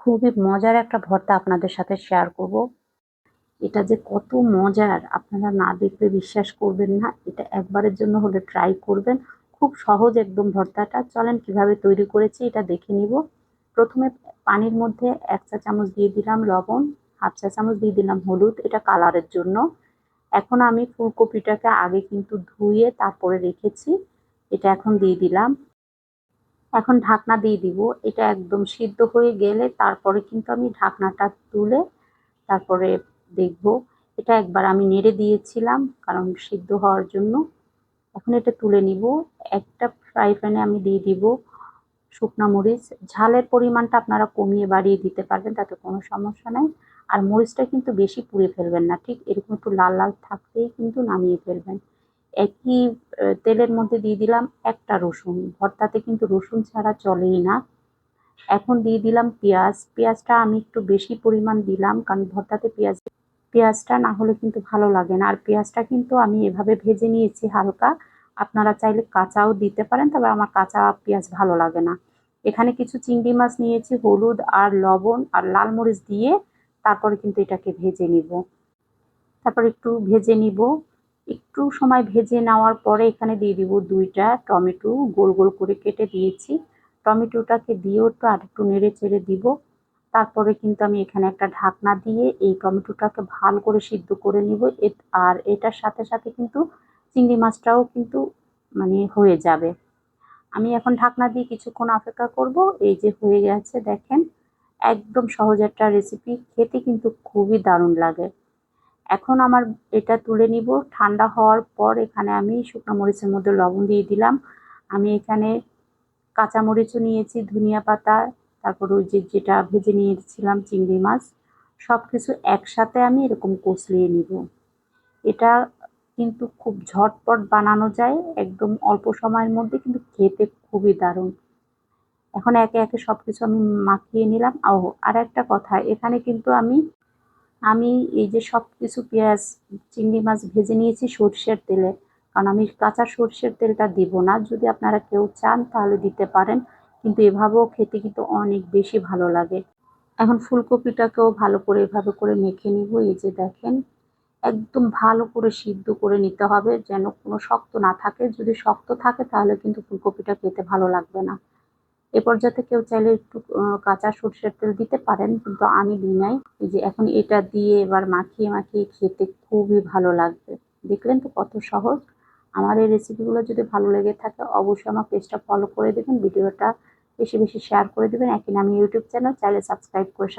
খুবই মজার একটা ভর্তা আপনাদের সাথে শেয়ার করব। এটা যে কত মজার, আপনারা না দেখলে বিশ্বাস করবেন না। এটা একবারের জন্য হলে ট্রাই করবেন। খুব সহজ একদম ভর্তাটা। চলেন কীভাবে তৈরি করেছি এটা দেখে নিব। প্রথমে পানির মধ্যে এক চা চামচ দিয়ে দিলাম লবণ, হাফ চা চামচ দিয়ে দিলাম হলুদ, এটা কালারের জন্য। এখন আমি ফুলকপিটাকে আগে কিন্তু ধুয়ে তারপরে রেখেছি। এটা এখন দিয়ে দিলাম। এখন ঢাকনা দিয়ে দিব। এটা একদম সিদ্ধ হয়ে গেলে তারপরে কিন্তু আমি ঢাকনাটা তুলে তারপরে দেখব। এটা একবার আমি নেড়ে দিয়েছিলাম কারণ সিদ্ধ হওয়ার জন্য। এখন এটা তুলে নিব। একটা ফ্রাই প্যানে আমি দিয়ে দিব শুকনো মরিচ। ঝালের পরিমাণটা আপনারা কমিয়ে বাড়িয়ে দিতে পারবেন, তাতে কোনো সমস্যা নাই। আর মরিচটা কিন্তু বেশি পুড়ে ফেলবেন না, ঠিক? এরকম একটু লাল লাল থাকতেই কিন্তু নামিয়ে ফেলবেন। একই তেলের মধ্যে দিয়ে দিলাম একটা রসুন। ভর্তাতে কিন্তু রসুন ছাড়া চলেই না। এখন দিয়ে দিলাম পেঁয়াজ। পেঁয়াজটা আমি একটু বেশি পরিমাণ দিলাম কারণ ভর্তাতে পেঁয়াজ, পেঁয়াজটা না হলে কিন্তু ভালো লাগে না। আর পেঁয়াজটা কিন্তু আমি এভাবে ভেজে নিয়েছি হালকা। আপনারা চাইলে কাঁচাও দিতে পারেন, তবে আমার কাঁচা পেঁয়াজ ভালো লাগে না। এখানে কিছু চিংড়ি মাছ নিয়েছি, হলুদ আর লবণ আর লাল মরিচ দিয়ে তারপরে কিন্তু এটাকে ভেজে নিব। তারপর একটু ভেজে নিব। একটু সময় ভেজে নেওয়ার পরে এখানে দিয়ে দিব দুইটা টমেটো গোল গোল করে কেটে দিয়েছি। টমেটোটাকে দিয়েও একটু আর একটু নেড়ে চেড়ে দিব। তারপরে কিন্তু আমি এখানে একটা ঢাকনা দিয়ে এই টমেটোটাকে ভালো করে সিদ্ধ করে নিব। আর এটার সাথে সাথে কিন্তু চিংড়ি মাছটাও কিন্তু মানে হয়ে যাবে। আমি এখন ঢাকনা দিয়ে কিছুক্ষণ অপেক্ষা করব। এই যে হয়ে গেছে, দেখেন। একদম সহজ একটা রেসিপি খেতে কিন্তু খুবই দারুণ লাগে। এখন আমার এটা তুলে নিব। ঠান্ডা হওয়ার পর এখানে আমি শুকনো মরিচের মধ্যে লবণ দিয়ে দিলাম। আমি এখানে কাঁচামরিচও নিয়েছি, ধনিয়া পাতা, তারপর ওই যে যেটা ভেজে নিয়েছিলাম চিংড়ি মাছ সব কিছু একসাথে আমি এরকম কষলিয়ে নিব। এটা কিন্তু খুব ঝটপট বানানো যায়, একদম অল্প সময়ের মধ্যে, কিন্তু খেতে খুবই দারুণ। এখন একে একে সব কিছু আমি মাখিয়ে নিলাম। ও আর একটা কথা, এখানে কিন্তু আমি আমি এই যে সব কিছু পেঁয়াজ, চিংড়ি মাছ ভেজে নিয়েছি সর্ষের তেলে। কারণ আমি কাঁচা সর্ষের তেলটা দিব না। যদি আপনারা কেউ চান তাহলে দিতে পারেন। কিন্তু এভাবেও খেতে কিন্তু অনেক বেশি ভালো লাগে। এখন ফুলকপিটাকেও ভালো করে এভাবে করে মেখে নিব। এই যে দেখেন, একদম ভালো করে সিদ্ধ করে নিতে হবে যেন কোনো শক্ত না থাকে। যদি শক্ত থাকে তাহলে কিন্তু ফুলকপিটা খেতে ভালো লাগবে না। এ পর্যায়ে কেউ চাইলে একটু কাঁচা সর্ষের তেল দিতে পারেন, কিন্তু আমি দিই নাই। এই যে এখন এটা দিয়ে এবার মাখিয়ে মাখিয়ে খেতে খুবই ভালো লাগবে। দেখলেন তো কত সহজ? আমার এই রেসিপিগুলো যদি ভালো লেগে থাকে, অবশ্যই আমার পেজটা ফলো করে দেবেন, ভিডিওটা বেশি বেশি শেয়ার করে দেবেন। একই নামে ইউটিউব চ্যানেল চাইলে সাবস্ক্রাইব করে